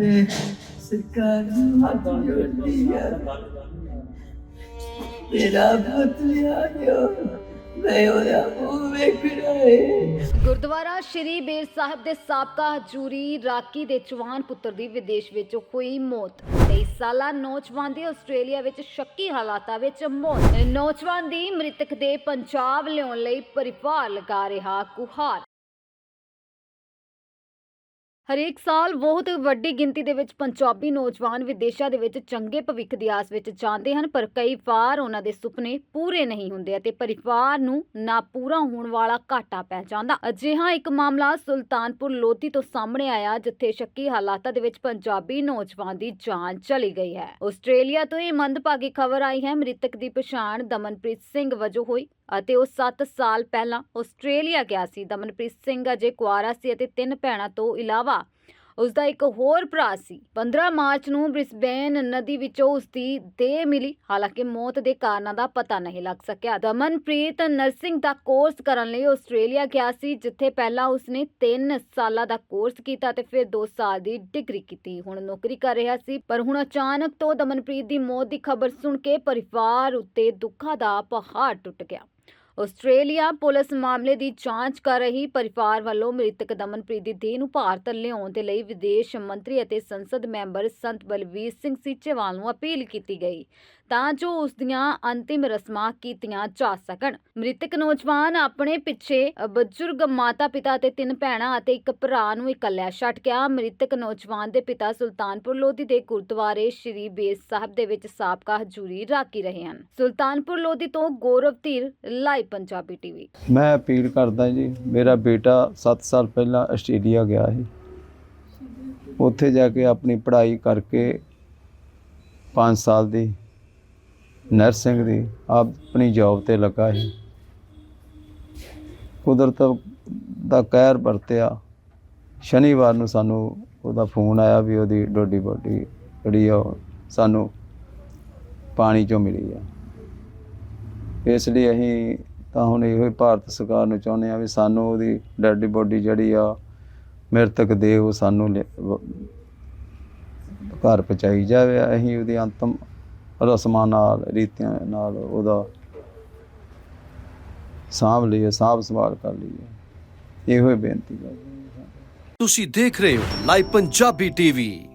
ਮੈਂ ਸਰਕਾਰ ਨੂੰ ਹੱਥ ਜੋੜਦੀ ਆ ਮੇਰਾ ਪੁੱਤ ਲਿਆ ਗੁਰਦੁਆਰਾ ਸ਼੍ਰੀ ਬੇਰ ਸਾਹਿਬ ਦੇ ਸਾਬਕਾ ਹਜੂਰੀ ਰਾਕੀ ਦੇ ਜਵਾਨ ਪੁੱਤਰ ਦੀ ਵਿਦੇਸ਼ ਵਿੱਚ ਹੋਈ ਮੌਤ। 23 ਸਾਲਾ ਨੌਜਵਾਨ ਦੀ ਆਸਟ੍ਰੇਲੀਆ ਵਿੱਚ ਸ਼ੱਕੀ ਹਾਲਾਤਾਂ ਵਿੱਚ ਮੌਤ। ਨੌਜਵਾਨ ਦੀ ਮ੍ਰਿਤਕ ਦੇ ਪੰਜਾਬ ਲਿਆਉਣ ਲਈ ਪਰਿਵਾਰ ਲਗਾ ਰਿਹਾ ਗੁਹਾਰ। ਹਰੇਕ ਸਾਲ ਬਹੁਤ ਵੱਡੀ ਗਿਣਤੀ ਦੇ ਵਿੱਚ ਪੰਜਾਬੀ ਨੌਜਵਾਨ ਵਿਦੇਸ਼ਾਂ ਦੇ ਵਿੱਚ ਚੰਗੇ ਭਵਿੱਖ ਦੀ ਆਸ ਵਿੱਚ ਜਾਂਦੇ ਹਨ, ਪਰ ਕਈ ਵਾਰ ਉਹਨਾਂ ਦੇ ਸੁਪਨੇ ਪੂਰੇ ਨਹੀਂ ਹੁੰਦੇ ਅਤੇ ਪਰਿਵਾਰ ਨੂੰ ਨਾ ਪੂਰਾ ਹੋਣ ਵਾਲਾ ਘਾਟਾ ਪੈ ਜਾਂਦਾ। ਅਜਿਹਾ ਇੱਕ ਮਾਮਲਾ ਸੁਲਤਾਨਪੁਰ ਲੋਧੀ ਤੋਂ ਸਾਹਮਣੇ ਆਇਆ, ਜਿੱਥੇ ਸ਼ੱਕੀ ਹਾਲਾਤਾਂ ਦੇ ਵਿੱਚ ਪੰਜਾਬੀ ਨੌਜਵਾਨ ਦੀ ਜਾਨ ਚਲੀ ਗਈ ਹੈ। ਆਸਟ੍ਰੇਲੀਆ ਤੋਂ ਇਹ ਮੰਦਭਾਗੀ ਖਬਰ ਆਈ ਹੈ। ਮ੍ਰਿਤਕ ਦੀ ਪਛਾਣ ਦਮਨਪ੍ਰੀਤ ਸਿੰਘ ਵਜੋਂ ਹੋਈ। ਅਤੇ ਉਹ 7 ਸਾਲ ਪਹਿਲਾਂ ਆਸਟ੍ਰੇਲੀਆ ਗਿਆ ਸੀ। ਦਮਨਪ੍ਰੀਤ ਸਿੰਘ ਅਜੇ ਕੁਆਰਾ ਸੀ ਅਤੇ ਤਿੰਨ ਭੈਣਾਂ ਤੋਂ ਇਲਾਵਾ ਉਸ ਦਾ ਇੱਕ ਹੋਰ ਭਰਾ ਸੀ। 15 ਮਾਰਚ ਨੂੰ ਬ੍ਰਿਸਬੇਨ ਨਦੀ ਵਿੱਚੋਂ ਉਸ ਦੀ ਦੇਹ ਮਿਲੀ। ਹਾਲਾਂਕਿ ਮੌਤ ਦੇ ਕਾਰਨਾਂ ਦਾ ਪਤਾ ਨਹੀਂ ਲੱਗ ਸਕਿਆ। ਦਮਨਪ੍ਰੀਤ ਨਰਸਿੰਗ ਦਾ ਕੋਰਸ ਕਰਨ ਲਈ ਆਸਟ੍ਰੇਲੀਆ ਗਿਆ ਸੀ, ਜਿੱਥੇ ਪਹਿਲਾਂ ਉਸਨੇ 3 ਸਾਲਾਂ ਦਾ ਕੋਰਸ ਕੀਤਾ ਤੇ ਫਿਰ 2 ਸਾਲ ਦੀ ਡਿਗਰੀ ਕੀਤੀ। ਹੁਣ ਨੌਕਰੀ ਕਰ ਰਿਹਾ ਸੀ, ਪਰ ਹੁਣ ਅਚਾਨਕ ਤੋਂ ਦਮਨਪ੍ਰੀਤ ਦੀ ਮੌਤ ਦੀ ਖਬਰ ਸੁਣ ਕੇ ਪਰਿਵਾਰ ਉੱਤੇ ਦੁੱਖਾਂ ਦਾ ਪਹਾੜ ਟੁੱਟ ਗਿਆ। ਆਸਟ੍ਰੇਲੀਆ ਪੁਲਿਸ ਮਾਮਲੇ ਦੀ ਜਾਂਚ ਕਰ ਰਹੀ ਪਰਿਵਾਰ ਵੱਲੋਂ ਮ੍ਰਿਤਕ ਦਮਨਪ੍ਰੀਤ ਦੀ ਦੇਹ ਨੂੰ ਭਾਰਤ ਲਿਆਉਣ ਦੇ ਲਈ ਵਿਦੇਸ਼ ਮੰਤਰੀ ਅਤੇ ਸੰਸਦ ਮੈਂਬਰ ਸੰਤ ਬਲਵੀਰ ਸਿੰਘ ਸੀਚੇਵਾਲ ਨੂੰ ਅਪੀਲ ਕੀਤੀ ਗਈ। ਤਾਂ ਜੋ ਉਸ ਦੀਆਂ ਅੰਤਿਮ ਰਸਮਾਂ ਕੀਤੀਆਂ ਜਾ ਸਕਣ। ਮ੍ਰਿਤਕ ਨੌਜਵਾਨ ਆਪਣੇ ਪਿੱਛੇ ਬਜ਼ੁਰਗ ਮਾਤਾ-ਪਿਤਾ ਅਤੇ ਤਿੰਨ ਭੈਣਾਂ ਅਤੇ ਇੱਕ ਭਰਾ ਨੂੰ ਇਕੱਲਿਆ ਛੱਡ ਗਿਆ ਮ੍ਰਿਤਕ ਨੌਜਵਾਨ ਦੇ ਪਿਤਾ ਸੁਲਤਾਨਪੁਰ ਲੋਧੀ ਦੇ ਗੁਰਦੁਆਰੇ ਸ਼੍ਰੀ ਬੇਰ ਸਾਹਿਬ ਦੇ ਵਿੱਚ ਸਾਬਕਾ ਹਜੂਰੀ ਰਾਖੀ ਰਹੇ ਹਨ। ਸੁਲਤਾਨਪੁਰ ਲੋਧੀ ਤੋਂ ਗੌਰਵ ਧੀਰ, ਲਾਈਵ ਪੰਜਾਬੀ ਟੀਵੀ। ਮੈਂ ਅਪੀਲ ਕਰਦਾ ਜੀ, ਮੇਰਾ ਬੇਟਾ 7 ਸਾਲ ਪਹਿਲਾਂ ਆਸਟ੍ਰੇਲੀਆ ਗਿਆ ਸੀ। ਉੱਥੇ ਜਾ ਕੇ ਆਪਣੀ ਪੜ੍ਹਾਈ ਕਰਕੇ 5 ਸਾਲ ਦੀ ਨਰਸਿੰਗ ਦੀ ਆਪਣੀ ਜੌਬ ਤੇ ਲੱਗਾ ਸੀ। ਕੁਦਰਤ ਦਾ ਕਹਿਰ ਵਰਤਿਆ। ਸ਼ਨੀਵਾਰ ਨੂੰ ਸਾਨੂੰ ਉਹਦਾ ਫੋਨ ਆਇਆ ਵੀ ਉਹਦੀ ਡੋਡੀ ਬੋਡੀ ਜਿਹੜੀ ਆ ਉਹ ਸਾਨੂੰ ਪਾਣੀ ਚੋਂ ਮਿਲੀ ਆ। ਇਸ ਲਈ ਅਸੀਂ ਤਾਂ ਹੁਣ ਇਹੋ ਹੀ ਭਾਰਤ ਸਰਕਾਰ ਨੂੰ ਚਾਹੁੰਦੇ ਆ ਵੀ ਸਾਨੂੰ ਉਹਦੀ ਡੈਡ ਬੋਡੀ ਜਿਹੜੀ ਆ, ਮ੍ਰਿਤਕ ਦੇ ਉਹ ਸਾਨੂੰ ਲਿ- ਘਰ ਪਹੁੰਚਾਈ ਜਾਵੇ। ਅਸੀਂ ਉਹਦੀ ਅੰਤਮ ਰਸਮਾਂ ਨਾਲ, ਰੀਤੀਆਂ ਨਾਲ ਉਹਦਾ ਸਾਂਭ ਲਈਏ, ਸਾਂਭ ਸੰਭਾਲ ਕਰ ਲਈਏ। ਇਹੋ ਹੀ ਬੇਨਤੀ ਕਰਦੇ ਤੁਸੀਂ ਦੇਖ ਰਹੇ ਹੋ ਲਾਈਵ ਪੰਜਾਬੀ ਟੀਵੀ।